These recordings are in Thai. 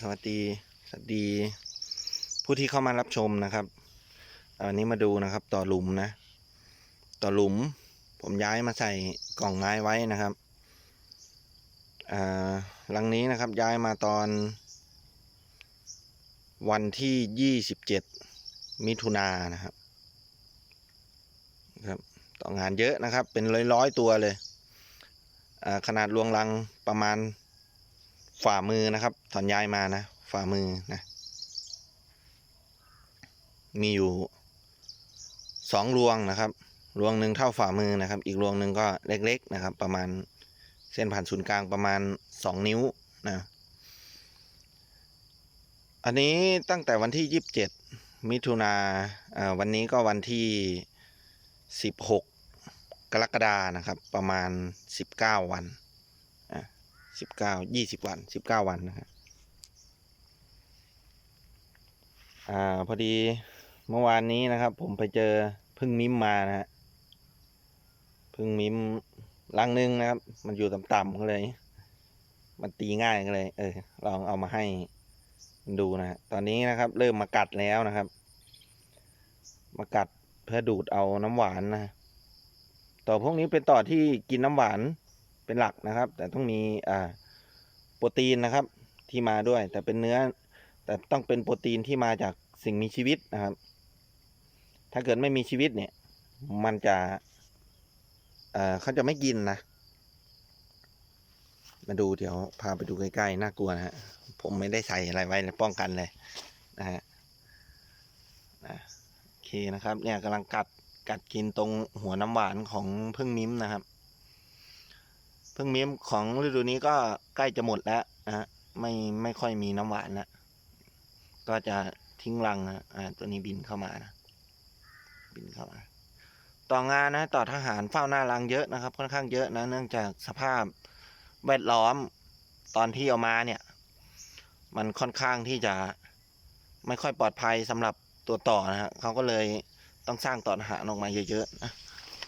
สวัสดี สวัสดี ผู้ที่เข้ามารับชมนะครับอันนี้มาดูนะครับ ต่อหลุมนะ ต่อหลุม ผมย้ายมาใส่กล่องไม้ไว้นะครับหลังนี้นะครับย้ายมาตอน วันที่ยี่สิบเจ็ดมิถุนายนนะครับครับต่องานเยอะนะครับ เป็นร้อยๆตัวเลย ขนาดรวงรังประมาณ ฝ่ามือนะครับถอนย้ายมานะฝ่ามือนะมีอยู่สองรวงนะครับรวงหนึ่งเท่าฝ่ามือนะครับ อีกรวงหนึ่งก็เล็กๆนะครับ ประมาณเส้นผ่านศูนย์กลางประมาณสองนิ้วนะอันนี้ตั้งแต่วันที่ยี่สิบเจ็ดมิถุนาอ่าวันนี้ก็วันที่สิบหกกรกฎานะครับ ประมาณสิบเก้าวัน สิบเก้ายี่สิบวันสิบเก้าวันนะครับอ่าพอดีเมื่อวานนี้นะครับ ผมไปเจอพึ่งมิ้มมานะฮะพึ่งมิ้มรังหนึงนะครับ มันอยู่ต่ำๆก็เลย มันตีง่ายก็เลย เออ ลองเอามาให้มันดูนะฮะตอนนี้นะครับ เริ่มมากัดแล้วนะครับ มากัดเพื่อดูดเอาน้ำหวานนะต่อพวกนี้เป็นต่อที่กินน้ำหวาน เป็นหลักนะครับ แต่ต้องมีอ่าโปรตีนนะครับที่มาด้วย แต่เป็นเนื้อ แต่ต้องเป็นโปรตีนที่มาจากสิ่งมีชีวิตนะครับ ถ้าเกิดไม่มีชีวิตเนี่ย มันจะเอ่อเขาจะไม่กินนะ มาดูเดี๋ยวพาไปดูใกล้ๆน่ากลัวนะฮะผมไม่ได้ใส่อะไรไว้ป้องกันเลยนะฮะนะโอเคนะครับ เนี่ยกำลังกัดกัดกินตรงหัวน้ำหวานของพึ่งมิ้มนะครับ เพึ่งมิ้มของฤดูนี้ก็ใกล้จะหมดแล้วนะฮะไม่ไม่ค่อยมีน้ำหวานแล้วก็จะทิ้งรังนะอ่าตัวนี้บินเข้ามานะบินเข้ามา ต่องานนะต่อทหารเฝ้าหน้ารังเยอะนะครับ ค่อนข้างเยอะนะเนื่องจากสภาพแวดล้อมตอนที่เอามาเนี่ย มันค่อนข้างที่จะไม่ค่อยปลอดภัยสำหรับตัวต่อนะฮะเขาก็เลยต้องสร้างต่อทหารออกมาเยอะๆนะ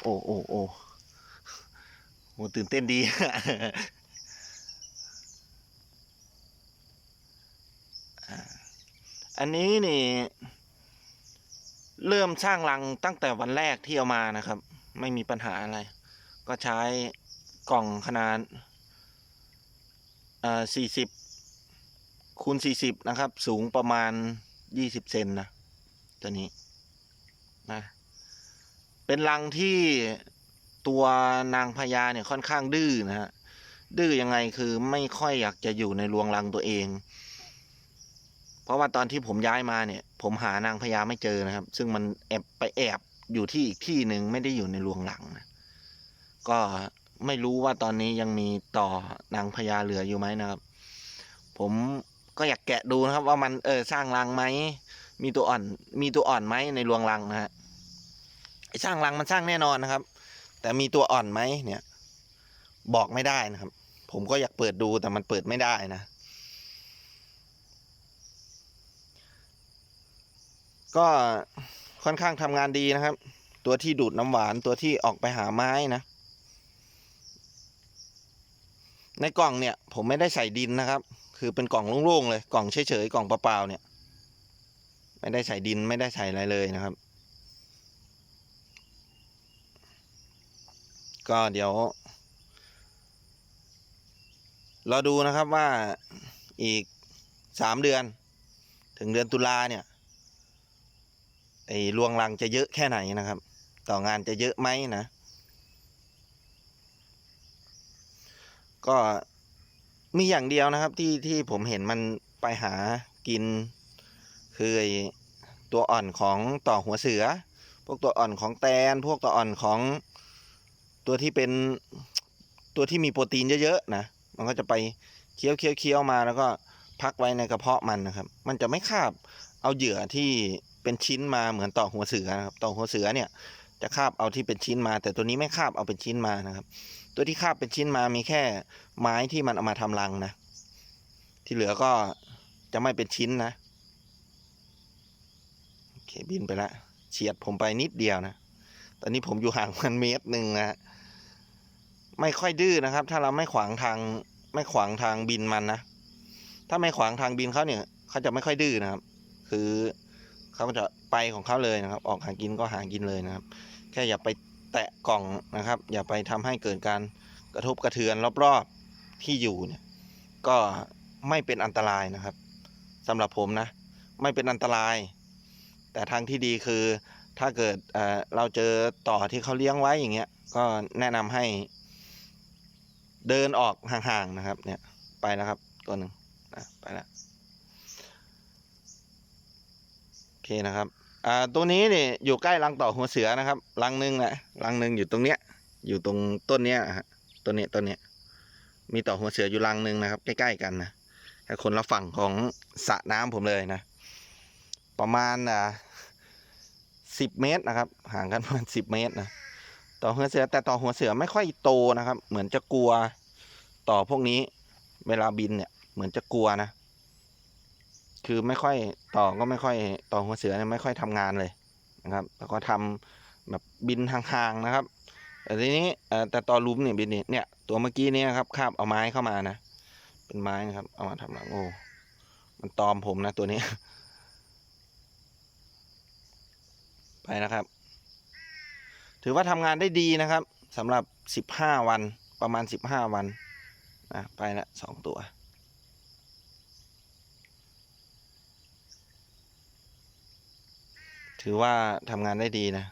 โอ้โอ้โอ้ โหตื่นเต้นดี อันนี้นี่ เริ่มสร้างรังตั้งแต่วันแรกที่เอามานะครับ ไม่มีปัญหาอะไร ก็ใช้กล่องขนาดอ่าสี่สิบคูณสี่สิบนะครับ สูงประมาณยี่สิบเซนนะตัวนี้นะเป็นรังที่ ตัวนางพญาเนี่ยค่อนข้างดื้อนะฮะ ดื้อยังไงคือไม่ค่อยอยากจะอยู่ในรวงรังตัวเอง เพราะว่าตอนที่ผมย้ายมาเนี่ย ผมหานางพญาไม่เจอนะครับ ซึ่งมันแอบไปแอบอยู่ที่อีกที่หนึ่งไม่ได้อยู่ในรวงรังนะ ก็ไม่รู้ว่าตอนนี้ยังมีต่อนางพญาเหลืออยู่ไหมนะครับ ผมก็อยากแกะดูนะครับ ว่ามันเออสร้างรังไหม มีตัวอ่อน มีตัวอ่อนไหมในรวงรังนะฮะไอสร้างรังมันสร้างแน่นอนนะครับ แต่มีตัวอ่อนไหมเนี่ย บอกไม่ได้นะครับ ผมก็อยากเปิดดูแต่มันเปิดไม่ได้นะ ก็ค่อนข้างทำงานดีนะครับ ตัวที่ดูดน้ำหวานตัวที่ออกไปหาไม้นะ ในกล่องเนี่ย ผมไม่ได้ใส่ดินนะครับ คือเป็นกล่องโล่งๆเลย กล่องเฉยๆกล่องเปล่าๆเนี่ย ไม่ได้ใส่ดินไม่ได้ใส่อะไรเลยนะครับ ก็เดี๋ยว เรอดูนะครับว่าอีกสามเดือน ถึงเดือนตุลาเนี่ยไอ้รวงรังจะเยอะแค่ไหนนะครับ ต่องานจะเยอะไหมนะ ก็มีอย่างเดียวนะครับที่ที่ผมเห็นมันไปหากิน คือตัวอ่อนของต่อหัวเสือ พวกตัวอ่อนของแตน พวกตัวอ่อนของ ตัวที่เป็นตัวที่มีโปรตีนเยอะๆนะ มันก็จะไปเคี้ยวเคี้ยวเคี้ยวมาแล้วก็พักไว้ในกระเพาะมันนะครับ มันจะไม่คาบเอาเหยื่อที่เป็นชิ้นมาเหมือนต่อหัวเสือนะครับ ต่อหัวเสือเนี่ยจะคาบเอาที่เป็นชิ้นมา แต่ตัวนี้ไม่คาบเอาเป็นชิ้นมานะครับ ตัวที่คาบเป็นชิ้นมามีแค่ไม้ที่มันเอามาทำรังนะ ที่เหลือก็จะไม่เป็นชิ้นนะโอเคบินไปละเฉียดผมไปนิดเดียวนะ ตอนนี้ผมอยู่ห่างมันเมตรหนึ่งนะฮะไม่ค่อยดื้อนะครับ ถ้าเราไม่ขวางทางไม่ขวางทางบินมันนะ ถ้าไม่ขวางทางบินเขาเนี่ยเขาจะไม่ค่อยดื้อนะครับ คือเขาจะไปของเขาเลยนะครับ ออกหากินก็หากินเลยนะครับ แค่อย่าไปแตะกล่องนะครับ อย่าไปทำให้เกิดการกระทบกระเทือนรอบๆที่อยู่เนี่ย ก็ไม่เป็นอันตรายนะครับสำหรับผมนะ ไม่เป็นอันตราย แต่ทางที่ดีคือ ถ้าเกิดเราเจอต่อที่เขาเลี้ยงไว้อย่างเงี้ย ก็แนะนำให้ เดินออกห่างๆนะครับ เนี่ยไปแล้วครับ ตัวหนึ่งไปแล้วโอเคนะครับอ่าตัวนี้นี่อยู่ใกล้รังต่อหัวเสือนะครับรังหนึ่งนะรังหนึ่งอยู่ตรงเนี้ย อยู่ตรงต้นเนี้ยฮะต้นเนี้ยต้นเนี้ยมีต่อหัวเสืออยู่รังหนึ่งนะครับ ใกล้ๆกันนะแค่คนละฝั่งของสระน้ำผมเลยนะ ประมาณอ่า สิบเมตรนะครับ ห่างกันประมาณสิบเมตรนะต่อหัวเสือแต่ต่อหัวเสือไม่ค่อยโตนะครับ เหมือนจะกลัวต่อพวกนี้ เวลาบินเนี่ย เหมือนจะกลัวนะ คือไม่ค่อยต่อก็ไม่ค่อยต่อหัวเสือเนี่ยไม่ค่อยทำงานเลยนะครับ แล้วก็ทำแบบบินห่างๆนะครับแต่ทีนี้แต่ต่อลุมเนี่ยบินเนี่ยเนี่ยตัวเมื่อกี้เนี่ยครับคาบเอาไม้เข้ามานะ เป็นไม้นะครับ เอามาทำหลังโอ้มันตอมผมนะตัวนี้ ไปนะครับ ถือว่าทำงานได้ดีนะครับสำหรับสิบห้าวันประมาณสิบห้าวันนะไปละสองตัว ถือว่าทำงานได้ดีนะ